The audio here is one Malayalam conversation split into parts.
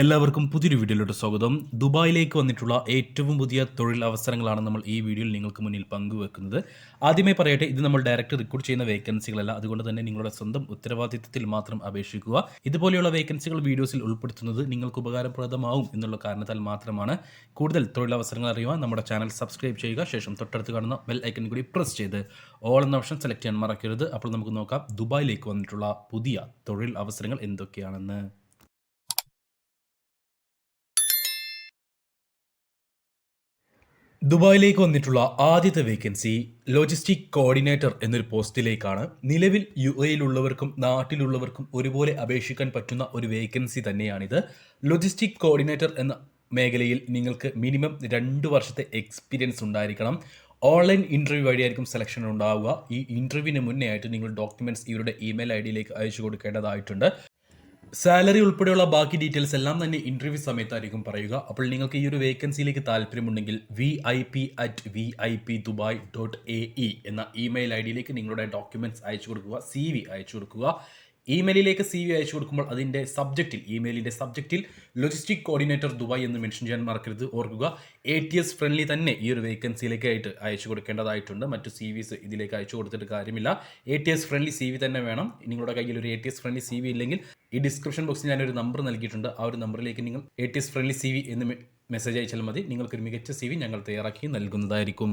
എല്ലാവർക്കും പുതിയൊരു വീഡിയോയിലോട്ട് സ്വാഗതം. ദുബായിലേക്ക് വന്നിട്ടുള്ള ഏറ്റവും പുതിയ തൊഴിൽ അവസരങ്ങളാണ് നമ്മൾ ഈ വീഡിയോയിൽ നിങ്ങൾക്ക് മുന്നിൽ പങ്കുവെക്കുന്നത്. ആദ്യമേ പറയട്ടെ ഇത് നമ്മൾ ഡയറക്റ്റ് റിക്രൂട്ട് ചെയ്യുന്ന വേക്കൻസികളല്ല അതുകൊണ്ട് തന്നെ നിങ്ങളുടെ സ്വന്തം ഉത്തരവാദിത്തത്തിൽ മാത്രം അപേക്ഷിക്കുക. ഇതുപോലെയുള്ള വേക്കൻസികൾ വീഡിയോസിൽ ഉൾപ്പെടുത്തുന്നത് നിങ്ങൾക്ക് ഉപകാരപ്രദമാവും എന്നുള്ള കാരണത്താൽ മാത്രമാണ്. കൂടുതൽ തൊഴിലവസരങ്ങൾ അറിയുവാൻ നമ്മുടെ ചാനൽ സബ്സ്ക്രൈബ് ചെയ്യുക. ശേഷം തൊട്ടടുത്ത് കാണുന്ന ബെൽ ഐക്കൺ കൂടി പ്രസ് ചെയ്ത് ഓൾ എന്ന ഓപ്ഷൻ സെലക്ട് ചെയ്യാൻ മറക്കരുത്. അപ്പോൾ നമുക്ക് നോക്കാം ദുബായിലേക്ക് വന്നിട്ടുള്ള പുതിയ തൊഴിൽ അവസരങ്ങൾ എന്തൊക്കെയാണെന്ന്. ദുബായിലേക്ക് വന്നിട്ടുള്ള ആദ്യത്തെ വേക്കൻസി ലോജിസ്റ്റിക് കോർഡിനേറ്റർ എന്നൊരു പോസ്റ്റിലേക്കാണ്. നിലവിൽ യു എയിലുള്ളവർക്കും നാട്ടിലുള്ളവർക്കും ഒരുപോലെ അപേക്ഷിക്കാൻ പറ്റുന്ന ഒരു വേക്കൻസി തന്നെയാണിത്. ലോജിസ്റ്റിക് കോർഡിനേറ്റർ എന്ന മേഖലയിൽ നിങ്ങൾക്ക് മിനിമം രണ്ട് വർഷത്തെ എക്സ്പീരിയൻസ് ഉണ്ടായിരിക്കണം. ഓൺലൈൻ ഇന്റർവ്യൂ വഴിയായിരിക്കും സെലക്ഷൻ ഉണ്ടാവുക. ഈ ഇന്റർവ്യൂവിന് മുന്നേ ആയിട്ട് നിങ്ങൾ ഡോക്യുമെന്റ്സ് ഇവരുടെ ഇമെയിൽ ഐ ഡിയിലേക്ക് അയച്ചു കൊടുക്കേണ്ടതായിട്ടുണ്ട്. സാലറി ഉൾപ്പെടെയുള്ള ബാക്കി ഡീറ്റെയിൽസ് എല്ലാം തന്നെ ഇന്റർവ്യൂ സമയത്തായിരിക്കും പറയുക. അപ്പോൾ നിങ്ങൾക്ക് ഈ ഒരു വേക്കൻസിയിലേക്ക് താല്പര്യമുണ്ടെങ്കിൽ V I P at V I P Dubai dot A E എന്ന ഇമെയിൽ ഐ ഡിയിലേക്ക് നിങ്ങളുടെ ഡോക്യുമെന്റ്സ് അയച്ചു കൊടുക്കുക സി വി അയച്ചു കൊടുക്കുക. ഇമെയിലിലേക്ക് സി വി അയച്ചു കൊടുക്കുമ്പോൾ അതിന്റെ സബ്ജക്റ്റിൽ ഇമെയിലിന്റെ സബ്ജക്റ്റിൽ ലോജിസ്റ്റിക് കോർഡിനേറ്റർ ദുബായ് എന്ന് മെൻഷൻ ചെയ്യാൻ മറക്കരുത്. ഓർക്കുക എ ടി എസ് ഫ്രണ്ട്ലി തന്നെ ഈ ഒരു വേക്കൻസിയിലേക്കായിട്ട് അയച്ചു കൊടുക്കേണ്ടതായിട്ടുണ്ട്. മറ്റു സി വിസ് ഇതിലേക്ക് അയച്ചു കൊടുത്തിട്ട് കാര്യമില്ല. A T S friendly C V തന്നെ വേണം. നിങ്ങളുടെ കയ്യിൽ ഒരു A T S friendly C V ഇല്ലെങ്കിൽ ഈ ഡിസ്ക്രിപ്ഷൻ ബോക്സിൽ ഞാനൊരു നമ്പർ നൽകിയിട്ടുണ്ട്. ആ ഒരു നമ്പറിലേക്ക് നിങ്ങൾ A T S friendly C V എന്ന് മെസ്സേജ് അയച്ചാൽ മതി. നിങ്ങൾക്കൊരു മികച്ച സി വി ഞങ്ങൾ തയ്യാറാക്കി നൽകുന്നതായിരിക്കും.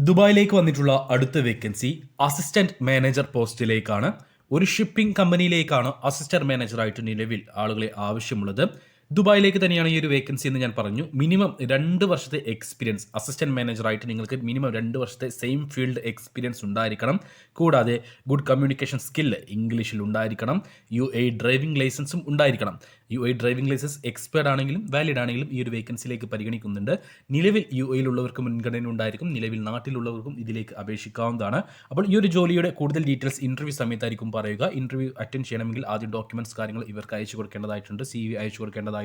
ദുബായിലേക്ക് വന്നിട്ടുള്ള അടുത്ത വേക്കൻസി അസിസ്റ്റന്റ് മാനേജർ പോസ്റ്റിലേക്കാണ്. ഒരു ഷിപ്പിംഗ് കമ്പനിയിലേക്കാണ് അസിസ്റ്റന്റ് മാനേജറായിട്ട് നിലവിൽ ആളുകളെ ആവശ്യമുള്ളത്. ദുബായിലേക്ക് തന്നെയാണ് ഈ ഒരു വേക്കൻസി എന്ന് ഞാൻ പറഞ്ഞു. മിനിമം രണ്ട് വർഷത്തെ എക്സ്പീരിയൻസ് അസിസ്റ്റന്റ് മാനേജറായിട്ട് നിങ്ങൾക്ക് മിനിമം രണ്ട് വർഷത്തെ സെയിം ഫീൽഡ് എക്സ്പീരിയൻസ് ഉണ്ടായിരിക്കണം. കൂടാതെ ഗുഡ് കമ്മ്യൂണിക്കേഷൻ സ്കില്ല് ഇംഗ്ലീഷിൽ ഉണ്ടായിരിക്കണം. യു എ ഡ്രൈവിംഗ് ലൈസൻസും ഉണ്ടായിരിക്കണം. U A driving licence expired ആണെങ്കിലും വാലിഡ് ആണെങ്കിലും ഈ ഒരു വേക്കൻസിയിലേക്ക് പരിഗണിക്കുന്നുണ്ട്. നിലവിൽ യു എയിലുള്ളവർക്ക് മുൻഗണന ഉണ്ടായിരിക്കും. നിലവിൽ നാട്ടിലുള്ളവർക്കും ഇതിലേക്ക് അപേക്ഷിക്കാവുന്നതാണ്. അപ്പോൾ ഈ ഒരു ജോലിയുടെ കൂടുതൽ ഡീറ്റെയിൽസ് ഇന്റർവ്യൂ സമയത്തായിരിക്കും പറയുക. ഇന്റർവ്യൂ അറ്റൻഡ് ചെയ്യണമെങ്കിൽ ആദ്യം ഡോക്യുമെന്റ്സ് കാര്യങ്ങൾ ഇവർക്ക് അയച്ചു കൊടുക്കേണ്ടതായിട്ടുണ്ട്. സി വി അയച്ചു കൊടുക്കേണ്ടതായിട്ടുണ്ട്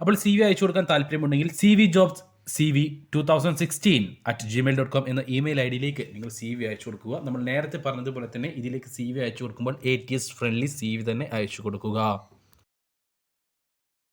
അപ്പോൾ സി വി അയച്ചു കൊടുക്കാൻ താല്പര്യമുണ്ടെങ്കിൽ C V jobs C V two thousand sixteen at Gmail dot com എന്ന ഇമെയിൽ ഐ ഡിയിലേക്ക് നിങ്ങൾ സി വി അയച്ചു കൊടുക്കുക. നമ്മൾ നേരത്തെ പറഞ്ഞതുപോലെ തന്നെ ഇതിലേക്ക് സി വി അയച്ചു കൊടുക്കുമ്പോൾ A T S friendly C V തന്നെ അയച്ചു കൊടുക്കുക.